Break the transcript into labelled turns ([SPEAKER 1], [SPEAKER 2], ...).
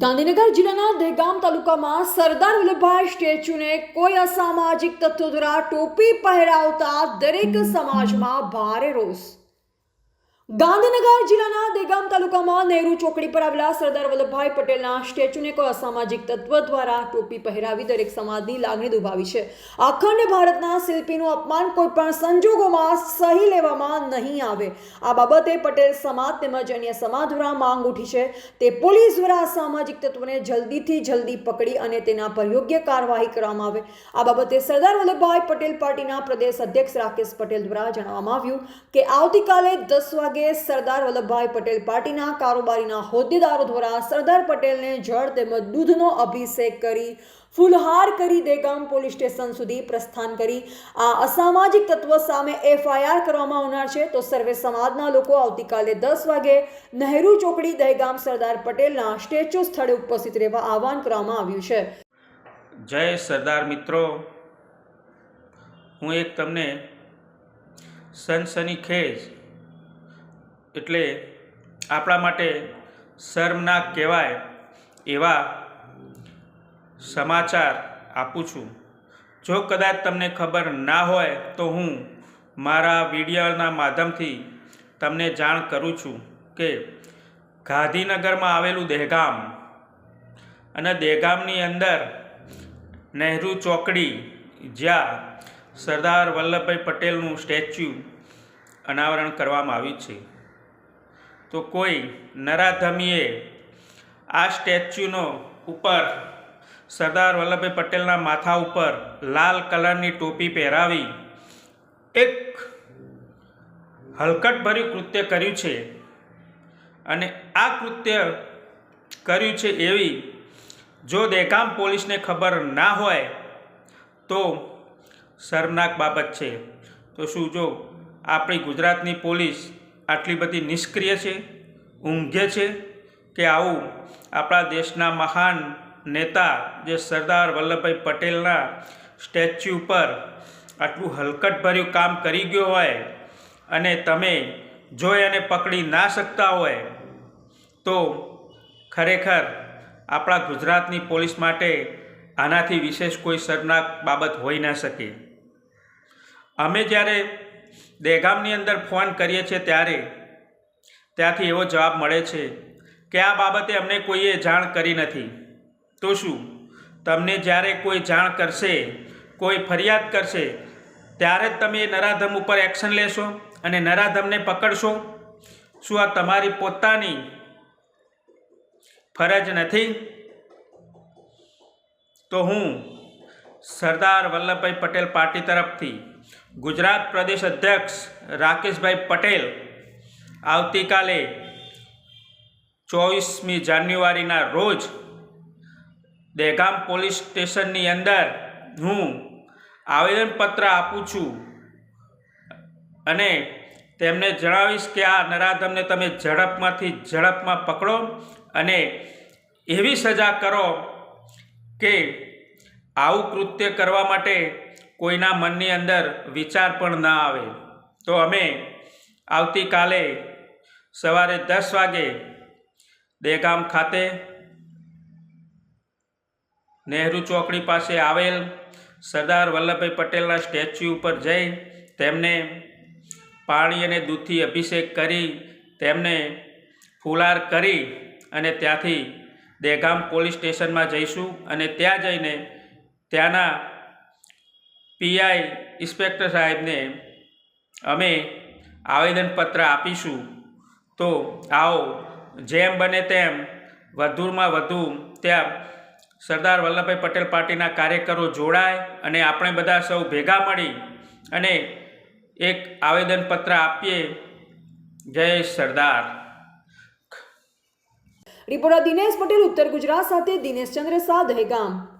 [SPEAKER 1] ગાંધીનગર જિલ્લાના દહેગામ તાલુકામાં સરદાર વલ્લભભાઈ સ્ટેચ્યુને કોઈ અસામાજિક તત્વો દ્વારા ટોપી પહેરાવતા દરેક સમાજમાં ભારે રોષ. ગાંધીનગર જિલ્લાના દેગામ તાલુકામાં નહેરુ ચોકડી પર આવેલા સરદાર વલ્લભભાઈ પટેલના સ્ટેચ્યુને કોઈ અસામાજિક તત્વ દ્વારા ટોપી પહેરાવી દરેક સમાજની લાગણી દુભાવી છે. અખંડ ભારતના શિલ્પીનું અપમાન કોઈ પણ સંજોગોમાં સહી લેવામાં નહીં આવે. આ બાબતે પટેલ સમાજ તેમજ અન્ય સમાજ દ્વારા માંગ ઉઠી છે. તે પોલીસ દ્વારા અસામાજિક તત્વોને જલ્દીથી જલ્દી પકડી અને તેના પર યોગ્ય કાર્યવાહી કરવામાં આવે. આ બાબતે સરદાર વલ્લભભાઈ પટેલ પાર્ટીના પ્રદેશ અધ્યક્ષ રાકેશ પટેલ દ્વારા જણાવવામાં આવ્યું કે આવતીકાલે દસ વાગે સરદાર વલ્લભભાઈ પટેલ પાર્ટીના કારોબારીના હોદ્દેદારો દ્વારા સરદાર પટેલને જળ તેમજ દૂધનો અભિષેક કરી, ફૂલહાર કરી દેગામ પોલીસ સ્ટેશન સુધી પ્રસ્થાન કરી. આ અસામાજિક તત્વ સામે એફઆઈઆર કરવામાં આવનાર છે. તો સર્વે સમાજના લોકો આવતીકાલે દસ વાગે નહેરુ ચોકડી દહેગામ સરદાર પટેલના સ્ટેચ્યુ સ્થળે ઉપસ્થિત રહેવા આહવાન કરવામાં આવ્યું છે.
[SPEAKER 2] જય સરદાર મિત્રો. હું એક તમને સનસનીખેજ એટલે આપણા માટે શર્મનાક કહેવાય એવા સમાચાર આપું છું. જો કદાચ તમને ખબર ના હોય તો હું મારા વિડીયોના માધ્યમથી તમને જાણ કરું છું કે ગાંધીનગરમાં આવેલું દહેગામ અને દહેગામની અંદર નહેરુ ચોકડી જ્યાં સરદાર વલ્લભભાઈ પટેલનું સ્ટેચ્યુ અનાવરણ કરવામાં આવ્યું છે. તો કોઈ નરાધમીએ આ સ્ટેચ્યુનો ઉપર સરદાર વલ્લભભાઈ પટેલના માથા ઉપર લાલ કલરની ટોપી પહેરાવી એક હલકટભર્યું કૃત્ય કર્યું છે. અને આ કૃત્ય કર્યું છે એવી જો દેકામ પોલીસને ખબર ના હોય તો શરમનાક બાબત છે. તો શું જો આપણી ગુજરાતની પોલીસ આટલી બધી નિષ્ક્રિય છે, ઊંઘે છે કે આવું આપણા દેશના મહાન નેતા જે સરદાર વલ્લભભાઈ પટેલના સ્ટેચ્યુ ઉપર આટલું હલકટભર્યું કામ કરી ગયો હોય અને તમે જો એને પકડી ના શકતા હોય, તો ખરેખર આપણા ગુજરાતની પોલીસ માટે આનાથી વિશેષ કોઈ શર્મનાક બાબત હોઈ ના શકે. અમે જ્યારે દહેગામની અંદર ફોન કરીએ છીએ ત્યારે ત્યાંથી એવો જવાબ મળે છે કે આ બાબતે અમને કોઈએ જાણ કરી નથી. તો શું? તમને જ્યારે કોઈ જાણ કરશે, કોઈ ફરિયાદ કરશે, ત્યારે જ તમે નરાધમ ઉપર એક્શન લેશો અને નરાધમને પકડશો? શું આ તમારી પોતાની ફરજ નથી? તો હું સરદાર વલ્લભભાઈ પટેલ પાર્ટી તરફથી ગુજરાત પ્રદેશ અધ્યક્ષ રાકેશભાઈ પટેલ આવતીકાલે ચોવીસમી જાન્યુઆરીના રોજ દહેગામ પોલીસ સ્ટેશનની અંદર હું આવેદનપત્ર આપું છું અને તેમને જણાવીશ કે આ નરાધમને તમે ઝડપમાંથી ઝડપમાં પકડો અને એવી સજા કરો કે આવું કૃત્ય કરવા માટે કોઈના મનની અંદર વિચાર પણ ના આવે. તો અમે આવતીકાલે સવારે દસ વાગે દેગામ ખાતે નહેરુ ચોકડી પાસે આવેલ સરદાર વલ્લભભાઈ પટેલના સ્ટેચ્યુ ઉપર જઈ તેમને પાણી અને દૂધથી અભિષેક કરી તેમને ફુલાર કરી અને ત્યાંથી દેગામ પોલીસ સ્ટેશનમાં જઈશું અને ત્યાં જઈને ત્યાંના પીઆઈ ઇન્સ્પેક્ટર સાહેબને અમે આવેદનપત્ર આપીશું. તો આવો, જેમ બને તેમ વધુમાં વધુ ત્યાં સરદાર વલ્લભભાઈ પટેલ પાર્ટીના કાર્યકરો જોડાય અને આપણે બધા સૌ ભેગા મળી અને એક આવેદનપત્ર આપીએ. જય સરદાર.
[SPEAKER 1] રિપોર્ટર દિનેશ પટેલ, ઉત્તર ગુજરાત સાથે દિનેશ ચંદ્ર શાહ દહેગામ.